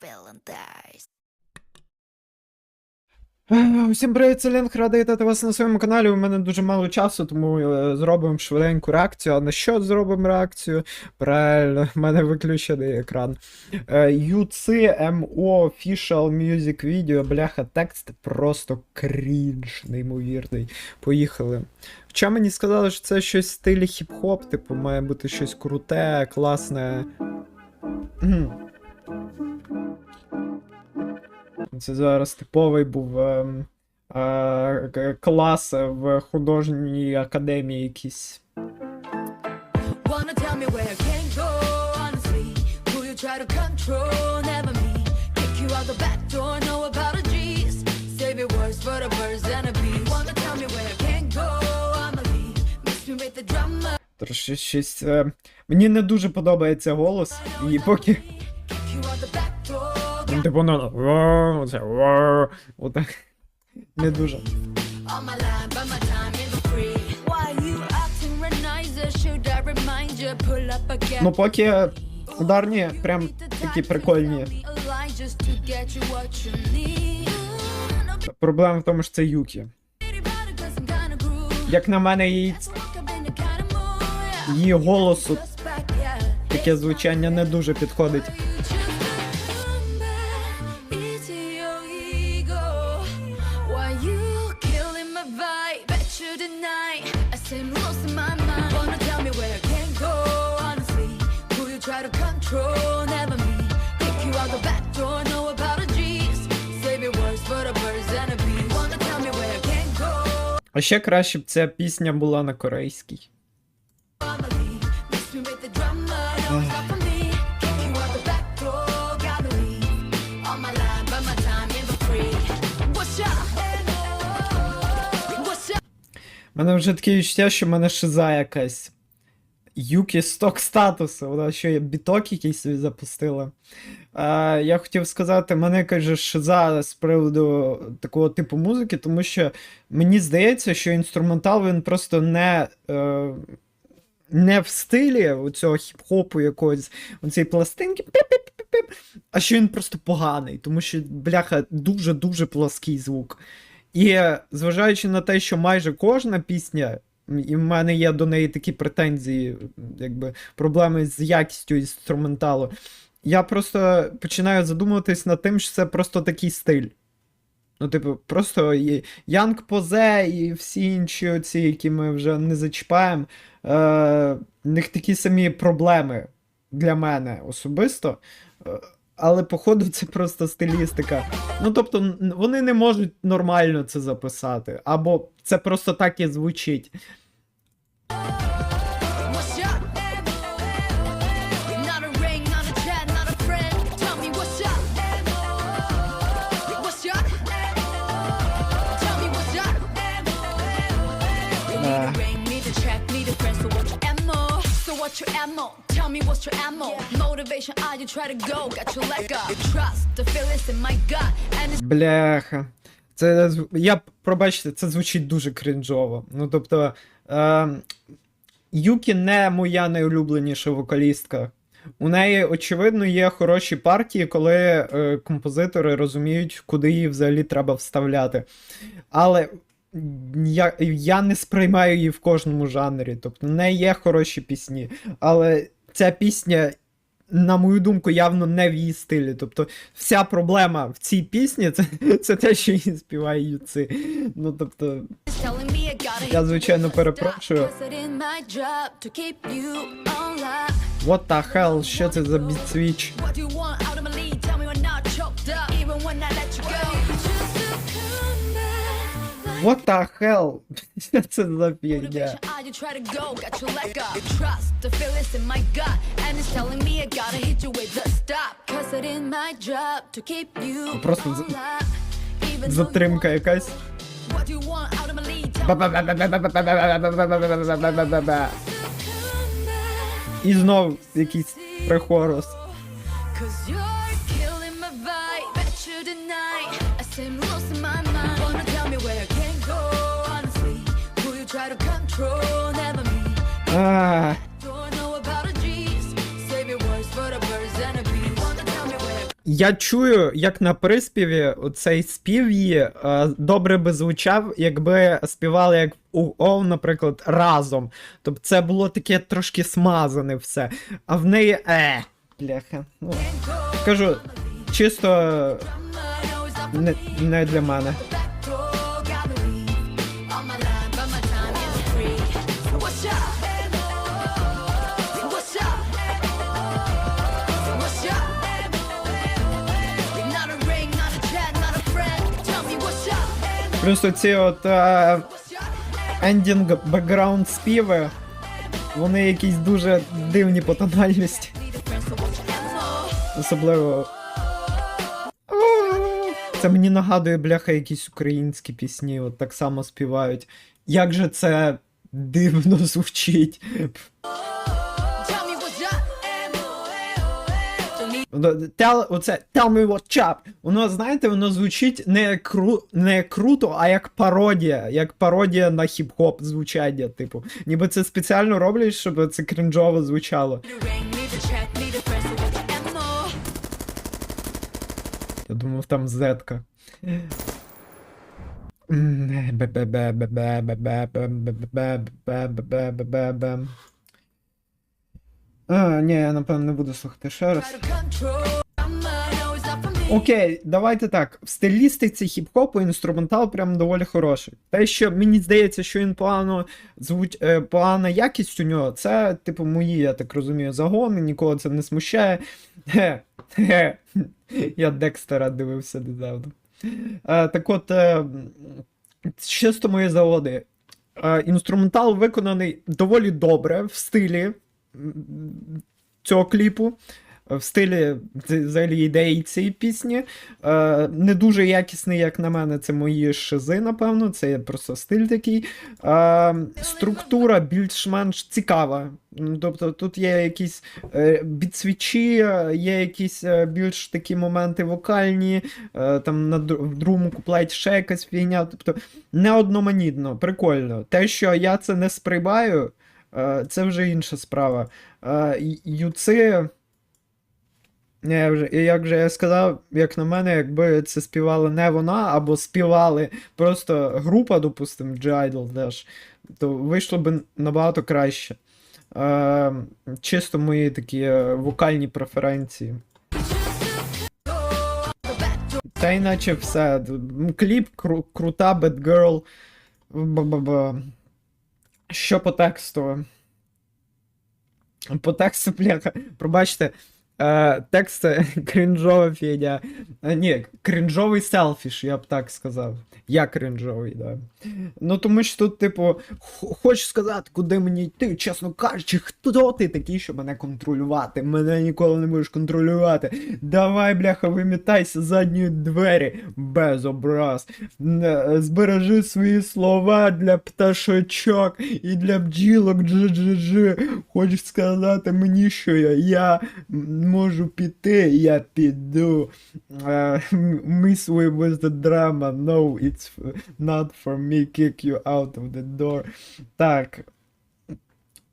villain dies. Е, Усім привіт, це Лінк, радий вітати вас на своєму каналі. У мене дуже мало часу, тому е, зробимо швиденьку реакцію. А на що зробимо реакцію? Правильно, в мене виключений екран. Е, UCMO Official Music Video, бляха, текст просто крінж, неймовірний. Поїхали. Хоча мені сказали, що це щось в стилі хіп-хоп, типу, має бути щось круте, класне. Це зараз типовий був ем, е, к- клас в художній академії drama. Трошки щось. е, Мені не дуже подобається голос, і поки. Типу, ну, оце, отак. Не дуже. Ну, поки ударні прям такі прикольні. Проблема в тому, що це Юкі. Як на мене, її, її голосу таке звучання не дуже підходить. You tonight. I say I'm losing my mind. Wanna tell me where I can't go, honestly. Who you try to control, never me. Kick you out the back door, no apologies. Save your words for the birds and the bees. Wanna tell me where I can't go, А ще краще б ця пісня була на корейській. I'ma мене вже таке відчуття, що в мене шиза якась. Юкі сток статусу, вона що я біток якийсь собі запустила. А, я хотів сказати, мене каже шиза з приводу такого типу музики, тому що мені здається, що інструментал він просто не. Е, не в стилі цього хіп-хопу якогось оцієї пластинки, а що він просто поганий, тому що, бляха, дуже-дуже плоский звук. І зважаючи на те, що майже кожна пісня, і в мене є до неї такі претензії, якби проблеми з якістю інструменталу, я просто починаю задумуватись над тим, що це просто такий стиль. Ну, типу, просто і Янг Позе і всі інші оці, які ми вже не зачіпаємо, е, в них такі самі проблеми для мене особисто. Але, походу, це просто стилістика. Ну, тобто, вони не можуть нормально це записати, або це просто так і звучить. What's Tell me what's your ammo? Motivation, are you try to go? Got your leg up. Trust the feelings in my gut, and it's Бляха. Це я пробачте, це звучить дуже крінжово. Ну, тобто, е, Юкі не моя найулюбленіша вокалістка. У неї, очевидно, є хороші партії, коли е, композитори розуміють, куди її взагалі треба вставляти. Але я, я не сприймаю її в кожному жанрі. Тобто, в неї є хороші пісні, але ця пісня, на мою думку, явно не в її стилі. Тобто, вся проблема в цій пісні це, це те, що її співає Юци. Ну, тобто, я, звичайно, перепрошую. What the hell, що це за бітсвіч? What the hell? Це за фігня? Motivation, are you try to go? Got where Я чую, як на приспіві цей спів її е, добре би звучав, якби співали як у Оу, наприклад, разом. Тобто це було таке трошки смазане все. А в неї е. Бляха. Ну, кажу, чисто не, не для мене. Просто ці от е, ендінг бекграунд співи, вони якісь дуже дивні по тональності. Особливо. Це мені нагадує, бляха, якісь українські пісні, от так само співають. Як же це дивно звучить. Tell, оце Tell me what up. Воно, знаєте, воно звучить не кру, не круто, а як пародія. Як пародія на хіп-хоп звучання, типу. Ніби це спеціально роблять, щоб це крінжово звучало. Я думав, там зетка. А, ні, я напевно не буду слухати ще раз. Окей, давайте так. В стилістиці хіп-хопу інструментал прям доволі хороший. Те, що мені здається, що він погано звуть е, погана якість у нього, це, типу, мої, я так розумію, загони, нікого це не смущає. Хе, хе. Я Декстера дивився недавно. Е, так от, е, чисто мої заводи. Інструментал виконаний доволі добре в стилі цього кліпу. В стилі взагалі ідеї цієї пісні. Е, не дуже якісний, як на мене, це мої шизи, напевно. Це просто стиль такий. Е, структура більш-менш цікава. Ну, Тобто тут є якісь бітсвічі, е, є якісь е, більш такі моменти вокальні, е, там на другому куплеті ще якась фігня. Тобто не прикольно. Те, що я це не сприймаю, це вже інша справа. Е, Юци. Вже, як же я сказав, як на мене, якби це співала не вона, або співали просто група, допустимо, G-Idol теж, то вийшло б набагато краще. Е, чисто мої такі е, вокальні преференції. Та іначе все. Кліп кру- крута, Bad Girl. Б-б-б. Що по тексту? По тексту, бляха, пробачте, е, текст крінжова фігня. Е, ні, крінжовий селфіш, я б так сказав. Я крінжовий, да. Ну тому що тут, типу, х- хочеш сказати, куди мені йти, чесно кажучи, хто ти такий, щоб мене контролювати? Мене ніколи не можеш контролювати. Давай, бляха, вимітайся з задньої двері, без образ. Збережи свої слова для пташочок і для бджілок джи-джи-джи. Хочеш сказати мені, що я, я можу піти, я піду. Uh, miss we with the drama, no, it's not for me, kick you out of the door. Так.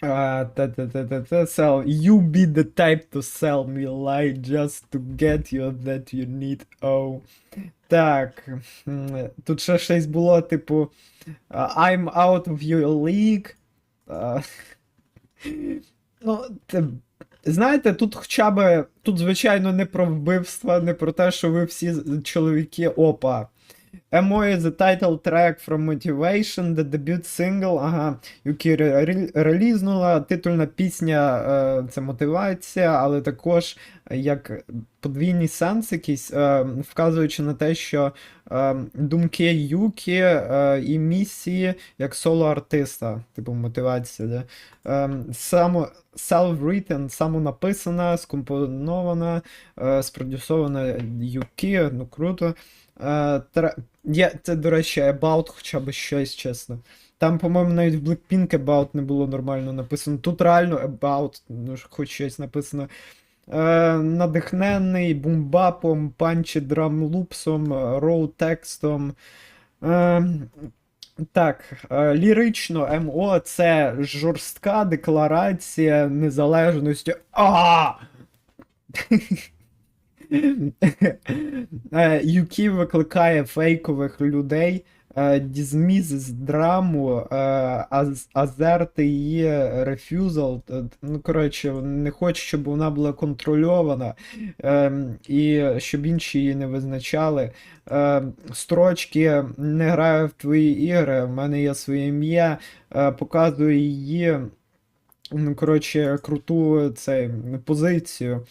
А, Та-та-та-та-та, sell. You be the type to sell me lie just to get you that you need. Oh. Так. м, Тут ще щось було, типу. а, I'm out of your league. А, Ну, це, знаєте, тут хоча б. Тут, звичайно, не про вбивства, не про те, що ви всі чоловіки опа. Emo is the title track from Motivation, the debut single, ага, ре- релізнула. Титульна пісня е, це мотивація, але також е, як подвійний сенс якийсь, е, вказуючи на те, що думки Юкі і місії як соло-артиста, типу мотивація. Да? Само, self-written, самонаписана, скомпонована, спродюсована Юкі, ну круто. Е, тре- є, це, до речі, About хоча б щось, чесно. Там, по-моєму, навіть в Blackpink About не було нормально написано. Тут реально About, ну, хоч щось написано. Е, надихнений бумбапом, панчі драмлупсом, роу текстом. Е, так, е, лірично МО це жорстка декларація незалежності. А! Е, Юкі викликає фейкових людей, е, дізміз драму, е, азерти її рефюзал. Ну, коротше, не хоче, щоб вона була контрольована, ем, і щоб інші її не визначали. Строчки не граю в твої ігри, в мене є своє ім'я, показує її. Ну, коротше, круту цей, позицію.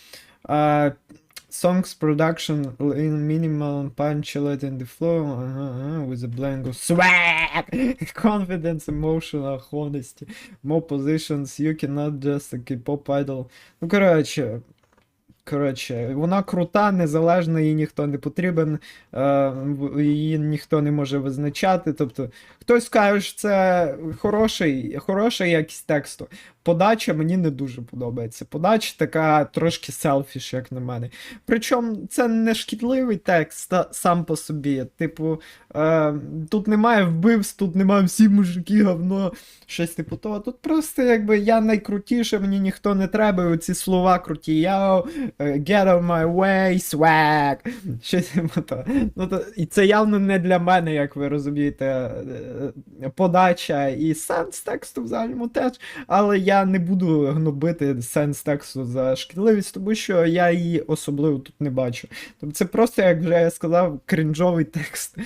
Songs production in minimal punctuate in the flow uh, uh, with a blend of swag, confidence, emotional honesty, more positions, you cannot just a K-pop idol. Ну, коротше, коротше, вона крута, незалежна, їй ніхто не потрібен, е, її ніхто не може визначати. Тобто, хтось скаже, що це хороший, хороша якість тексту. Подача мені не дуже подобається. Подача така трошки селфіш, як на мене. Причому це не шкідливий текст сам по собі. Типу, е, тут немає вбивств, тут немає всі мужики, говно, щось типу того. Тут просто якби я найкрутіше, мені ніхто не треба. і Оці слова круті. Yo, е, get on my way, swag. Щось типу того. Ну, то, і це явно не для мене, як ви розумієте, е, подача і сенс тексту в загальному теж. Але я не буду гнобити сенс тексту за шкідливість, тому що я її особливо тут не бачу. Тобто це просто, як вже я сказав, крінжовий текст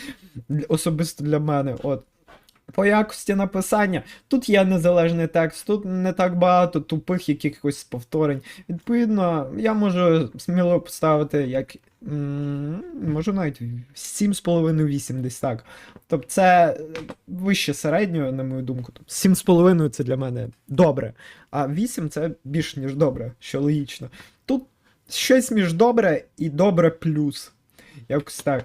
особисто для мене. От. По якості написання, тут є незалежний текст, тут не так багато тупих якихось повторень. Відповідно, я можу сміло поставити як. Можу навіть 7,5-8 десь так. Тобто це вище середнього, на мою думку. Тобто 7,5 це для мене добре. А 8 це більш ніж добре, що логічно. Тут щось між добре і добре плюс. Якось так.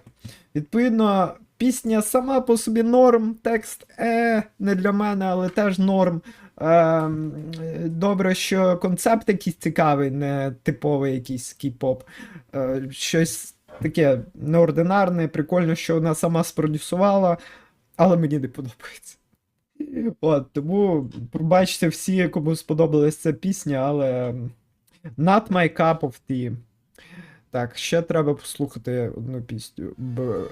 Відповідно, пісня сама по собі норм, текст е, не для мене, але теж норм. Ем, добре, що концепт якийсь цікавий, не типовий якийсь кей-поп. Е, щось таке неординарне, прикольно, що вона сама спродюсувала, але мені не подобається. От, тому пробачте всі, кому сподобалась ця пісня, але not my cup of tea. Так, ще треба послухати одну пісню. Б...